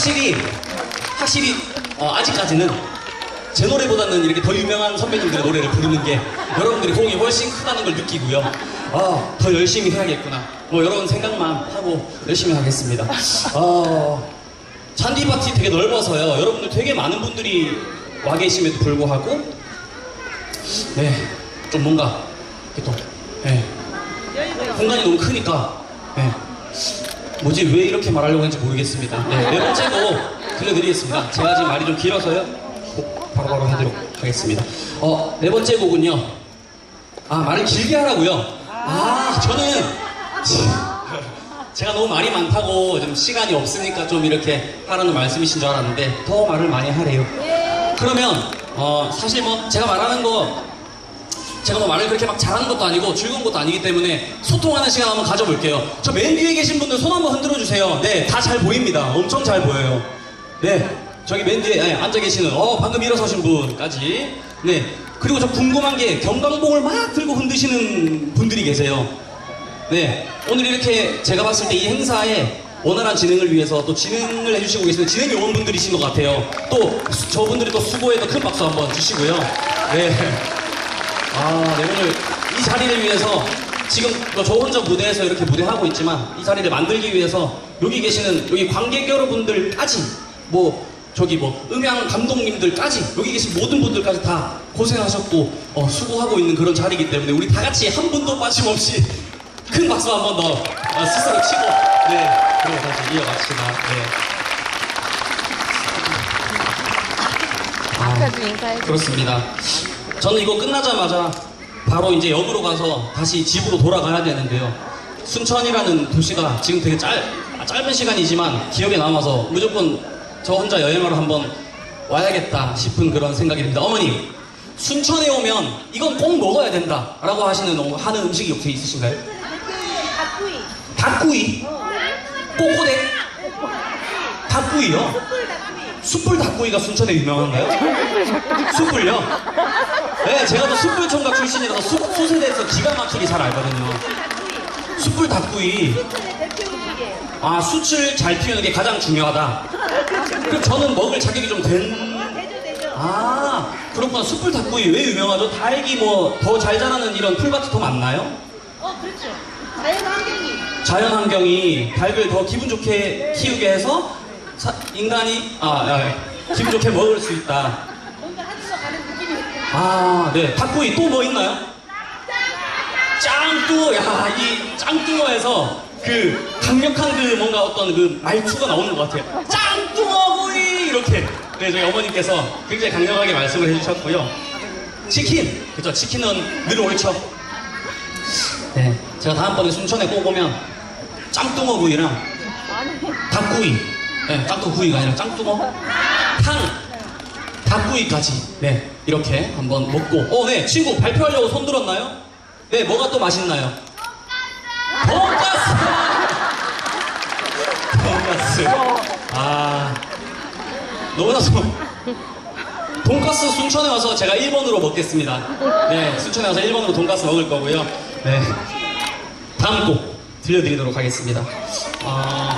확실히 확실히 어, 아직까지는 제 노래보다는 이렇게 더 유명한 선배님들의 노래를 부르는 게 여러분들이 호응이 훨씬 크다는 걸 느끼고요. 아, 더 열심히 해야겠구나. 뭐 이런 생각만 하고 열심히 하겠습니다. 어, 잔디밭이 되게 넓어서요. 여러분들 되게 많은 분들이 와 계심에도 불구하고 네, 좀 뭔가 이렇게 또 네, 공간이 너무 크니까 네, 뭐지 왜 이렇게 말하려고 했는지 모르겠습니다. 네, 네 번째 곡 들려드리겠습니다. 제가 지금 말이 좀 길어서요. 곡 바로 바로 하도록 하겠습니다. 어, 네 번째 곡은요. 아, 말을 길게 하라고요? 아, 저는 제가 너무 말이 많다고 좀 시간이 없으니까 좀 이렇게 하라는 말씀이신 줄 알았는데 더 말을 많이 하래요. 그러면 어, 사실 뭐 제가 말하는 거 제가 뭐 말을 그렇게 막 잘하는 것도 아니고 즐거운 것도 아니기 때문에 소통하는 시간 한번 가져볼게요. 저 맨 뒤에 계신 분들 손 한번 흔들어 주세요. 네, 다 잘 보입니다. 엄청 잘 보여요. 네, 저기 맨 뒤에 네, 앉아 계시는 어 방금 일어서신 분까지. 네, 그리고 저 궁금한 게 경광봉을 막 들고 흔드시는 분들이 계세요. 네, 오늘 이렇게 제가 봤을 때 이 행사에 원활한 진행을 위해서 또 진행을 해주시고 계시는 진행 요원분들이신 것 같아요. 또 수- 저분들이 또 수고해서 큰 박수 한번 주시고요. 네. 아, 네, 오늘 이 자리를 위해서 지금 뭐저 혼자 무대에서 이렇게 무대하고 있지만 이 자리를 만들기 위해서 여기 계시는 여기 관객 여러분들까지 뭐 저기 뭐 음향 감독님들까지 여기 계신 모든 분들까지 다 고생하셨고 어, 수고하고 있는 그런 자리이기 때문에 우리 다 같이 한 분도 빠짐없이 큰 박수 한 번 더 어, 스스로 치고 네 그리고 다시 이어갑시다. 네. 아. 그렇습니다. 저는 이거 끝나자마자 바로 이제 역으로 가서 다시 집으로 돌아가야 되는데요. 순천이라는 도시가 지금 되게 짧, 아, 짧은 시간이지만 기억에 남아서 무조건 저 혼자 여행하러 한번 와야겠다 싶은 그런 생각이 듭니다. 어머니, 순천에 오면 이건 꼭 먹어야 된다 라고 하시는, 어, 하는 음식이 혹시 있으신가요? 닭구이. 닭구이, 꼬꼬댁, 닭구이요? 숯불 닭구이. 숯불 닭구이가 순천에 유명한가요? 숯불요? 네, 제가 또 숯불 총각 출신이라서 숯, 숯에 대해서 기가 막히게 잘 알거든요. 숯불 닭구이. 아, 숯을 잘 피우는 게 가장 중요하다. 그럼 저는 먹을 자격이 좀 된. 아, 그렇구나. 숯불 닭구이 왜 유명하죠? 닭이 뭐 더 잘 자라는 이런 풀밭이 더 많나요? 어, 그렇죠. 자연 환경이. 자연 환경이 닭을 더 기분 좋게 키우게 해서 사- 인간이 아, 아, 기분 좋게 먹을 수 있다. 아, 네. 닭구이 또 뭐 있나요? 짱뚜, 야, 이 짱뚜어에서 그 강력한 그 뭔가 어떤 그 말투가 나오는 것 같아요. 짱뚜어구이! 이렇게. 네, 저희 어머니께서 굉장히 강력하게 말씀을 해주셨고요. 치킨! 그죠, 치킨은 늘 옳죠. 네. 제가 다음번에 순천에 꼭 오면 짱뚜어구이랑 닭구이. 네, 짱뚜구이가 아니라 짱뚜어. 탕! 닭구이까지. 네. 이렇게 한번 먹고. 어 네. 친구 발표하려고 손 들었나요? 네. 뭐가 또 맛있나요? 돈가스! 돈가스. 아. 너무나도 돈가스 순천에 와서 제가 1번으로 먹겠습니다. 네. 순천에 와서 1번으로 돈가스 먹을 거고요. 네. 다음 곡 들려드리도록 하겠습니다. 아